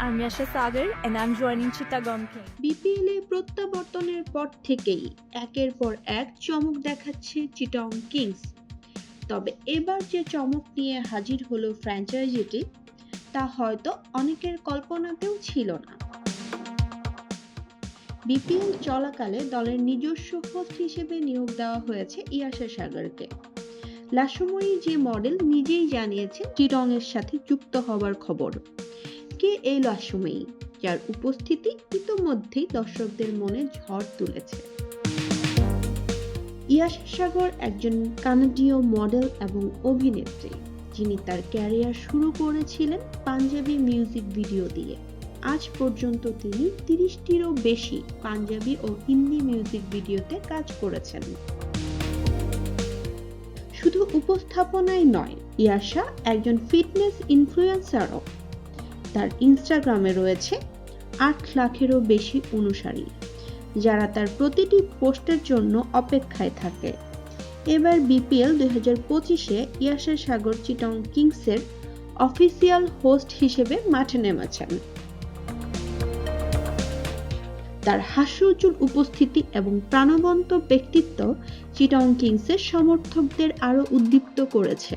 I'm Yasha Sagar and I'm joining Chittagong King. BPL এ প্রত্যাবর্তনের পর থেকেই একের পর এক চমক দেখাচ্ছে চিটং কিংস তবে এবার যে চমক নিয়ে হাজির হলো ফ্র্যাঞ্চাইজিটি তা হয়তো অনেকের কল্পনাতেও ছিল না। বিপিএল চলাকালে দলের নিজস্ব হোস্ট হিসেবে নিয়োগ দেওয়া হয়েছে ইয়াশা সাগরকে লাসময়ী যে মডেল নিজেই জানিয়েছেন চিটং এর সাথে যুক্ত হবার খবর। কে এই লাসময়ী যার উপস্থিতি ইতোমধ্যেই দর্শকদের মনে ঝড় তুলেছে। ইয়াশা সাগর একজন কানাডীয় মডেল এবং অভিনেত্রী, যিনি তার ক্যারিয়ার শুরু করেছিলেন পাঞ্জাবি মিউজিক ভিডিও দিয়ে। আজ পর্যন্ত তিনি তিরিশটিরও বেশি পাঞ্জাবি ও হিন্দি মিউজিক ভিডিওতে কাজ করেছেন। শুধু উপস্থাপনাই নয়, ইয়াশা একজন ফিটনেস ইনফ্লুয়েন্সারও। তার ইনস্টাগ্রামে রয়েছে আট লাখেরও বেশি অনুসারী, যারা তার প্রতিটি পোস্টের জন্য অপেক্ষায় থাকে। এবার বিপিএল দুই হাজার পঁচিশে ইয়াসা সাগর চিটং কিংসের অফিসিয়াল হোস্ট হিসেবে মাঠে নেমেছেন। তার হাস্যোজ্জ্বল উপস্থিতি এবং প্রাণবন্ত ব্যক্তিত্ব চিটং কিংসের সমর্থকদের আরও উদ্দীপ্ত করেছে।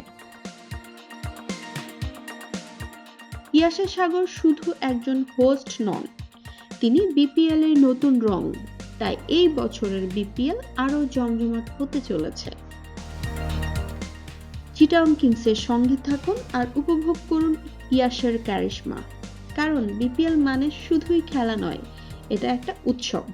ইয়াশা সাগর শুধু একজন হোস্ট নন, তিনি বিপিএল এর নতুন রং। তাই এই বছরের বিপিএল আরও জমজমাট হতে চলেছে। চিটাং কিংসের সঙ্গে থাকুন আর উপভোগ করুন ইয়াশার ক্যারিশমা, কারণ বিপিএল মানে শুধুই খেলা নয়, এটা একটা উৎসব।